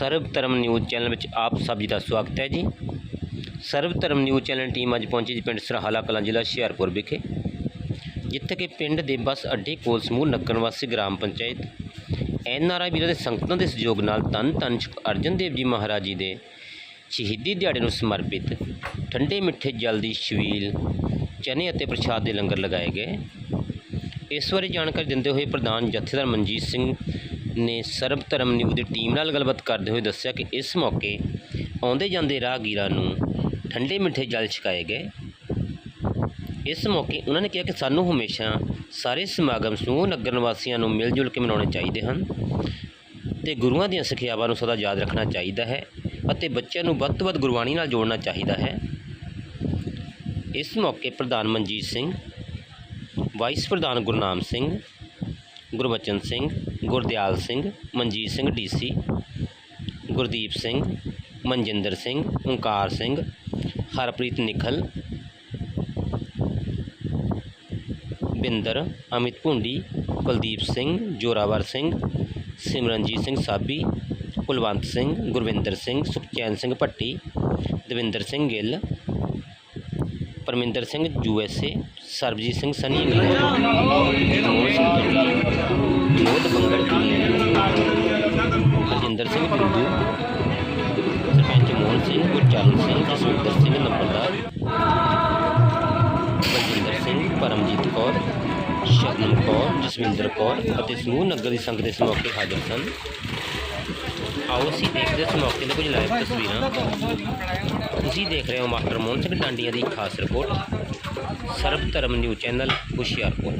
ਸਰਵ ਧਰਮ news channel ਵਿੱਚ ਆਪ ਸਭ ਜੀ ਦਾ ਸਵਾਗਤ ਹੈ ਜੀ। ਸਰਵ ਧਰਮ ਨਿਊਜ਼ ਚੈਨਲ ਟੀਮ ਅੱਜ ਪਹੁੰਚੀ ਜੀ ਪਿੰਡ ਸਰਹਾਲਾ ਕਲਾਂ ਜ਼ਿਲ੍ਹਾ ਹੁਸ਼ਿਆਰਪੁਰ ਵਿਖੇ, ਜਿੱਥੇ ਕਿ ਪਿੰਡ ਦੇ ਬੱਸ ਅੱਡੇ ਕੋਲ ਸਮੂਹ ਨਗਰ ਵਾਸੀ gram panchayat N R I ਵੀਰਾਂ ਦੇ ਸੰਗਤਾਂ ਦੇ ਸਹਿਯੋਗ ਨਾਲ ਧੰਨ ਧੰਨ ਸ਼੍ਰੀ ਅਰਜਨ ਦੇਵ ਜੀ ਮਹਾਰਾਜ ਜੀ ਦੇ ਸ਼ਹੀਦੀ ਦਿਹਾੜੇ ਨੂੰ ਸਮਰਪਿਤ ਠੰਡੇ ਮਿੱਠੇ ਜਲ ਦੀ ਛਬੀਲ ਚਨੇ ਅਤੇ ਪ੍ਰਸ਼ਾਦ ਦੇ ਲੰਗਰ ਲਗਾਏ ਗਏ। ਇਸ ਬਾਰੇ ਜਾਣਕਾਰੀ ਦਿੰਦੇ ਹੋਏ ਪ੍ਰਧਾਨ ਜਥੇਦਾਰ ਮਨਜੀਤ ਸਿੰਘ ਨੇ ਸਰਬ ਧਰਮ ਨਿਊਜ਼ ਦੀ ਟੀਮ ਨਾਲ ਗੱਲਬਾਤ ਕਰਦੇ ਹੋਏ ਦੱਸਿਆ ਕਿ ਇਸ ਮੌਕੇ ਆਉਂਦੇ ਜਾਂਦੇ ਰਾਹਗੀਰਾਂ ਨੂੰ ਠੰਡੇ ਮਿੱਠੇ ਜਲ ਛਕਾਏ ਗਏ। ਇਸ ਮੌਕੇ ਉਹਨਾਂ ਨੇ ਕਿਹਾ ਕਿ ਸਾਨੂੰ ਹਮੇਸ਼ਾ ਸਾਰੇ ਸਮਾਗਮ ਸਮੂਹ ਨਗਰ ਨਿਵਾਸੀਆਂ ਨੂੰ ਮਿਲ ਜੁਲ ਕੇ ਮਨਾਉਣੇ ਚਾਹੀਦੇ ਹਨ ਤੇ ਗੁਰੂਆਂ ਦੀਆਂ ਸਿੱਖਿਆਵਾਂ ਨੂੰ ਸਦਾ ਯਾਦ ਰੱਖਣਾ ਚਾਹੀਦਾ ਹੈ ਅਤੇ ਬੱਚਿਆਂ ਨੂੰ ਵੱਧ ਤੋਂ ਵੱਧ ਗੁਰਬਾਣੀ ਨਾਲ ਜੋੜਨਾ ਚਾਹੀਦਾ ਹੈ। ਇਸ ਮੌਕੇ ਪ੍ਰਧਾਨ ਮਨਜੀਤ ਸਿੰਘ, ਵਾਈਸ ਪ੍ਰਧਾਨ Gurnam Singh, Gurbachan Singh Gurdial Singh Manjit Singh DC Gurdeep Singh Manjinder Singh Onkar Singh Harpreet Nikhil Binder Amit Bhundi Kuldeep Singh Zorawar Singh Simranjit Singh Sabi Kulwant Singh Gurwinder Singh Sukhchain Singh Bhatti Davinder Singh Gill Parminder Singh USA Sarabjit Singh Sunny England Jot Bangar Harjinder Singh Bindu, sarpanch Mohan Singh, Gurcharan Singh, Jaswinder Singh ਨੰਬਰਦਾਰ, ਬਲਜਿੰਦਰ ਸਿੰਘ, ਪਰਮਜੀਤ ਕੌਰ ਸ਼ਰਨ ਕੌਰ, ਜਸਵਿੰਦਰ ਕੌਰ ਅਤੇ ਸਮੂਹ ਨਗਰ ਦੀ ਸੰਗਤ ਇਸ ਮੌਕੇ ਹਾਜ਼ਰ ਸਨ। ਆਓ ਅਸੀਂ ਦੇਖਦੇ ਇਸ ਮੌਕੇ ਦੇ ਕੁਝ ਲਾਈਵ ਤਸਵੀਰਾਂ। ਤੁਸੀਂ ਦੇਖ ਰਹੇ ਹੋ ਮਾਸਟਰ ਮੋਹਨ ਸਿੰਘ ਡਾਂਡੀਆਂ ਦੀ ਖਾਸ ਰਿਪੋਰਟ ਸਰਬ ਧਰਮ ਨਿਊਜ਼ ਚੈਨਲ ਹੁਸ਼ਿਆਰਪੁਰ।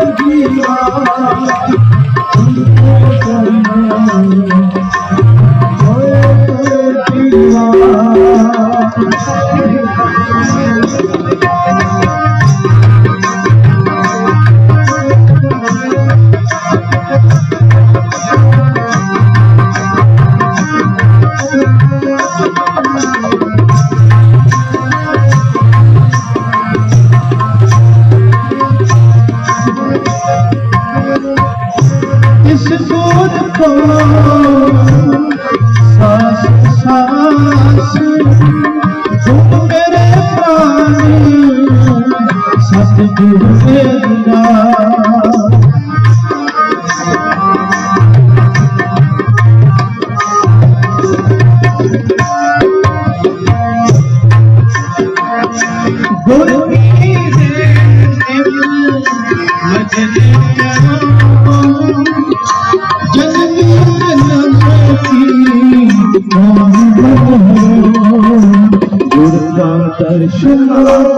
ਇਸ ਸੋਧ ਕੋ Shalom.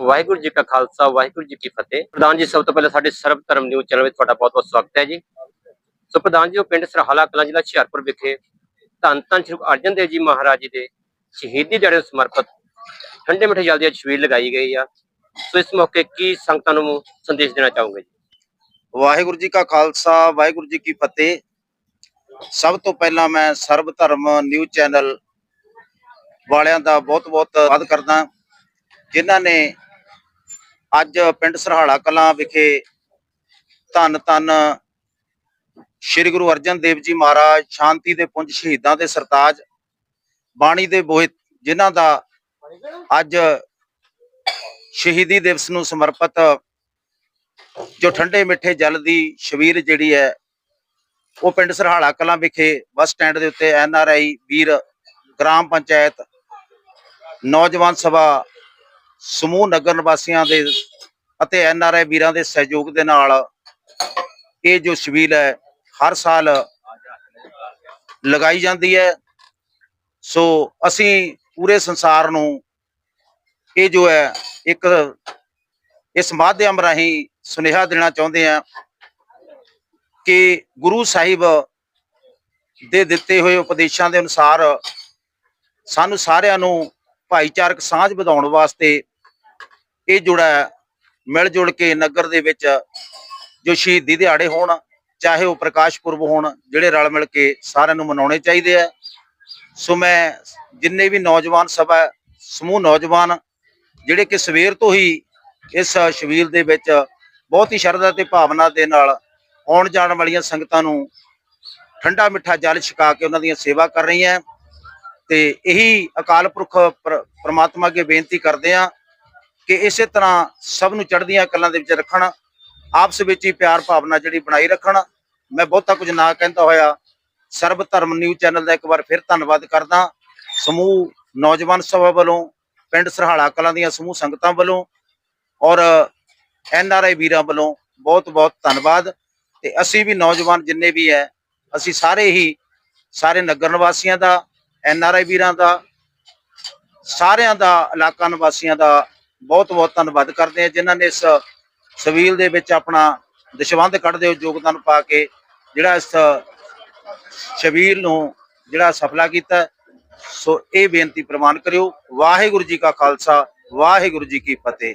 ਵਾਹਿਗੁਰੂ ਜੀ ਕਾ ਖਾਲਸਾ, ਵਾਹਿਗੁਰੂ ਜੀ ਕੀ ਫਤਿਹ। ਪ੍ਰਧਾਨ ਜੀ, ਸਭ ਤੋਂ ਪਹਿਲਾਂ ਸਾਡੇ ਸਰਬ ਧਰਮ ਨਿਊਜ਼ ਚੈਨਲ ਵਿੱਚ ਤੁਹਾਡਾ ਬਹੁਤ-ਬਹੁਤ ਸਵਾਗਤ ਹੈ ਜੀ। ਸੋ ਪ੍ਰਧਾਨ ਜੀ, ਉਹ ਪਿੰਡ ਸਰਹਾਲਾ ਕਲਾਂ ਜ਼ਿਲ੍ਹਾ ਹੁਸ਼ਿਆਰਪੁਰ ਵਿਖੇ ਧੰਨ ਧੰਨ ਸ਼੍ਰੀ ਅਰਜਨ ਦੇਵ ਜੀ ਮਹਾਰਾਜ ਜੀ ਦੇ ਸ਼ਹੀਦੀ ਦਿਹਾੜੇ ਨੂੰ ਸਮਰਪਿਤ ਠੰਡੇ ਮਿੱਠੇ ਜਲ ਦੀ ਅੱਜ ਛਬੀਲ ਲਗਾਈ ਗਈ ਆ। ਸੋ ਇਸ ਮੌਕੇ ਕੀ ਸੰਗਤਾਂ ਨੂੰ ਸੰਦੇਸ਼ ਦੇਣਾ ਚਾਹੋਗੇ ਜੀ? ਵਾਹਿਗੁਰੂ ਜੀ ਕਾ ਖਾਲਸਾ, ਵਾਹਿਗੁਰੂ ਜੀ ਕੀ ਫਤਿਹ। ਸਭ ਤੋਂ ਪਹਿਲਾਂ ਮੈਂ ਸਰਬ ਧਰਮ ਨਿਊਜ਼ ਚੈਨਲ ਵਾਲਿਆਂ ਦਾ ਬਹੁਤ-ਬਹੁਤ ਧੰਨਵਾਦ ਕਰਦਾ। ਜਿਨ੍ਹਾਂ ਨੇ ਅੱਜ ਪਿੰਡ ਸਰਹਾਲਾ ਕਲਾਂ ਵਿਖੇ ਧੰਨ ਧੰਨ ਸ੍ਰੀ ਗੁਰੂ ਅਰਜਨ ਦੇਵ ਜੀ ਮਹਾਰਾਜ ਸ਼ਾਂਤੀ ਦੇ ਪੁੰਜ ਸ਼ਹੀਦਾਂ ਦੇ ਸਰਤਾਜ, ਬਾਣੀ ਦੇ ਬੋਹਿਤ, ਜਿਨ੍ਹਾਂ ਦਾ ਅੱਜ ਸ਼ਹੀਦੀ ਦਿਵਸ ਨੂੰ ਸਮਰਪਿਤ ਜੋ ਠੰਡੇ ਮਿੱਠੇ ਜਲ ਦੀ ਸ਼ਬੀਰ ਜਿਹੜੀ ਹੈ ਉਹ ਪਿੰਡ ਸਰਹਾਲਾ ਕਲਾਂ ਵਿਖੇ ਬੱਸ ਸਟੈਂਡ ਦੇ ਉੱਤੇ ਐਨ ਆਰ ਆਈ ਵੀਰ ਗ੍ਰਾਮ ਪੰਚਾਇਤ ਨੌਜਵਾਨ ਸਭਾ ਸਮੂਹ ਨਗਰ ਨਿਵਾਸੀਆਂ ਦੇ ਅਤੇ ਐਨ ਆਰ ਆਈ ਵੀਰਾਂ ਦੇ ਸਹਿਯੋਗ ਦੇ ਨਾਲ ਇਹ ਜੋ ਸ਼ਬੀਲ ਹੈ, ਹਰ ਸਾਲ ਲਗਾਈ ਜਾਂਦੀ ਹੈ। ਸੋ ਅਸੀਂ ਪੂਰੇ ਸੰਸਾਰ ਨੂੰ ਇਹ ਜੋ ਹੈ, ਇੱਕ ਇਸ ਮਾਧਿਅਮ ਰਾਹੀਂ ਸੁਨੇਹਾ ਦੇਣਾ ਚਾਹੁੰਦੇ ਆ ਕਿ ਗੁਰੂ ਸਾਹਿਬ ਦੇ ਦਿੱਤੇ ਹੋਏ ਉਪਦੇਸ਼ਾਂ ਦੇ ਅਨੁਸਾਰ ਸਾਨੂੰ ਸਾਰਿਆਂ ਨੂੰ ਭਾਈਚਾਰਕ ਸਾਂਝ ਵਧਾਉਣ ਵਾਸਤੇ ਇਹ ਜੁੜਾ ਮਿਲ ਜੁਲ ਕੇ ਨਗਰ ਦੇ ਵਿੱਚ ਜੋ ਸ਼ਹੀਦੀ ਦਿਹਾੜੇ ਹੋਣ, ਚਾਹੇ ਉਹ ਪ੍ਰਕਾਸ਼ ਪੁਰਬ ਹੋਣ, ਜਿਹੜੇ ਰਲ ਮਿਲ ਕੇ ਸਾਰਿਆਂ ਨੂੰ ਮਨਾਉਣੇ ਚਾਹੀਦੇ ਆ। ਸੋ ਮੈਂ ਜਿੰਨੇ ਵੀ ਨੌਜਵਾਨ ਸਭਾ, ਸਮੂਹ ਨੌਜਵਾਨ, ਜਿਹੜੇ ਕਿ ਸਵੇਰ ਤੋਂ ਹੀ ਇਸ ਸ਼ਬੀਲ ਦੇ ਵਿੱਚ ਬਹੁਤ ਹੀ ਸ਼ਰਧਾ ਤੇ ਭਾਵਨਾ ਦੇ ਨਾਲ ਆਉਣ ਜਾਣ ਵਾਲੀਆਂ ਸੰਗਤਾਂ ਨੂੰ ਠੰਡਾ ਮਿੱਠਾ ਜਲ ਛਕਾ ਕੇ ਉਹਨਾਂ ਦੀਆਂ ਸੇਵਾ ਕਰ ਰਹੀ ਹੈ। ਤੇ ਇਹੀ ਅਕਾਲ ਪੁਰਖ ਪ੍ਰ- ਪ੍ਰਮਾਤਮਾ ਅੱਗੇ ਬੇਨਤੀ ਕਰਦੇ ਆ ਕਿ ਇਸੇ ਤਰ੍ਹਾਂ ਸਭ ਨੂੰ ਚੜ੍ਹਦੀਆਂ ਕਲਾਂ ਦੇ ਵਿੱਚ ਰੱਖਣ, ਆਪਸ ਵਿੱਚ ਹੀ ਪਿਆਰ ਭਾਵਨਾ ਜਿਹੜੀ ਬਣਾਈ ਰੱਖਣ। ਮੈਂ ਬਹੁਤਾ ਕੁਝ ਨਾ ਕਹਿੰਦਾ ਹੋਇਆ। ਸਰਬ ਧਰਮ ਨਿਊਜ਼ ਚੈਨਲ ਦਾ ਇੱਕ ਵਾਰ ਫਿਰ ਧੰਨਵਾਦ ਕਰਦਾ। ਸਮੂਹ ਨੌਜਵਾਨ ਸਭਾ ਵੱਲੋਂ, ਪਿੰਡ ਸਰਹਾਲਾ ਕਲਾਂ ਦੀਆਂ ਸਮੂਹ ਸੰਗਤਾਂ ਵੱਲੋਂ ਔਰ ਐਨ ਆਰ ਆਈ ਵੀਰਾਂ ਵੱਲੋਂ ਬਹੁਤ ਬਹੁਤ ਧੰਨਵਾਦ। ਤੇ ਅਸੀਂ ਵੀ ਨੌਜਵਾਨ ਜਿੰਨੇ ਵੀ ਹੈ ਅਸੀਂ ਸਾਰੇ ਹੀ, ਸਾਰੇ ਨਗਰ ਨਿਵਾਸੀਆਂ ਦਾ, ਐਨ ਆਰ ਆਈ ਵੀਰਾਂ ਦਾ, ਸਾਰਿਆਂ ਦਾ, ਇਲਾਕਾ ਨਿਵਾਸੀਆਂ ਦਾ ਬਹੁਤ ਬਹੁਤ ਧੰਨਵਾਦ ਕਰਦੇ ਹਾਂ, ਜਿਨ੍ਹਾਂ ਨੇ ਇਸ ਸਵੀਲ ਦੇ ਵਿੱਚ ਆਪਣਾ ਦਸ਼ਵੰਧ ਕੱਢਦੇ ਹੋ ਯੋਗਦਾਨ ਪਾ ਕੇ ਜਿਹੜਾ ਇਸ ਸ਼ਬੀਲ ਨੂੰ ਜਿਹੜਾ ਸਫਲਾ ਕੀਤਾ। ਸੋ ਇਹ ਬੇਨਤੀ ਪ੍ਰਵਾਨ ਕਰਿਓ, ਵਾਹਿਗੁਰੂ ਜੀ ਕਾ ਖਾਲਸਾ, ਵਾਹਿਗੁਰੂ ਜੀ ਕੀ ਫਤਿਹ।